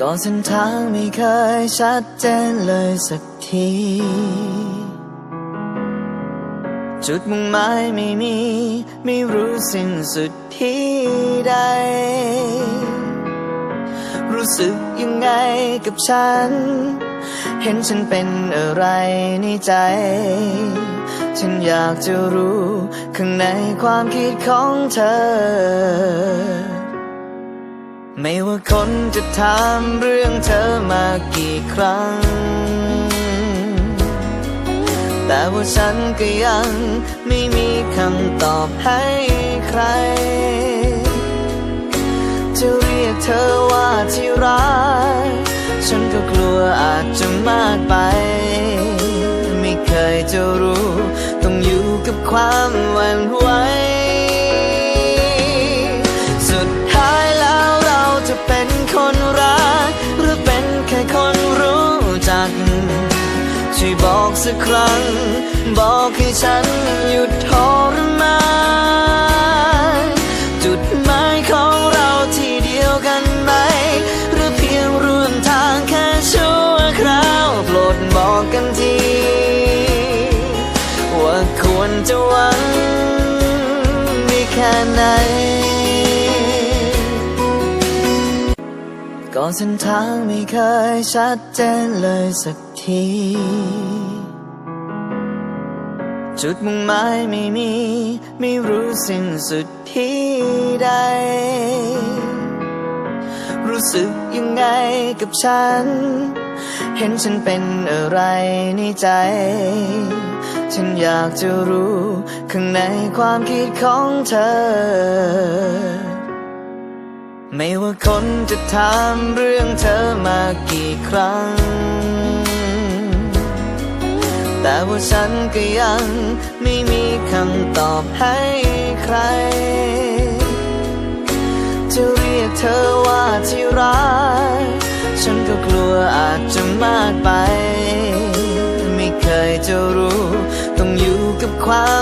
ก็เส้นทางไม่เคยชัดเจนเลยสักที จุดมุ่งหมายไม่มี ไม่รู้สิ้นสุดที่ใด รู้สึกยังไงกับฉัน เห็นฉันเป็นอะไรในใจ ฉันอยากจะรู้ ข้างในความคิดของเธอ ไม่ว่าคนจะถามเรื่องเธอมากี่ครั้ง แต่ว่าฉันก็ยังไม่มีคำตอบให้ใคร จะเรียกเธอว่าที่รัก ฉันก็กลัวอาจจะมากไป ช่วยบอกสักครั้ง บอกให้ฉันหยุดทรมานจุดหมายของเราที่เดียวกัน ก็เส้นทางไม่เคยชัดเจนเลยสักที จุดมุ่งหมายไม่มี ไม่รู้สิ้นสุดที่ใด รู้สึกยังไงกับฉัน เห็นฉันเป็นอะไรในใจ ฉันอยากจะรู้ ข้างในความคิดของเธอ ไม่ว่าคนจะถามเรื่องเธอมากี่ครั้ง แต่ว่าฉันก็ยังไม่มีคำตอบให้ใคร จะเรียกเธอว่าที่รัก ฉันก็กลัวอาจจะมากไป ไม่เคยจะรู้ ต้องอยู่กับความ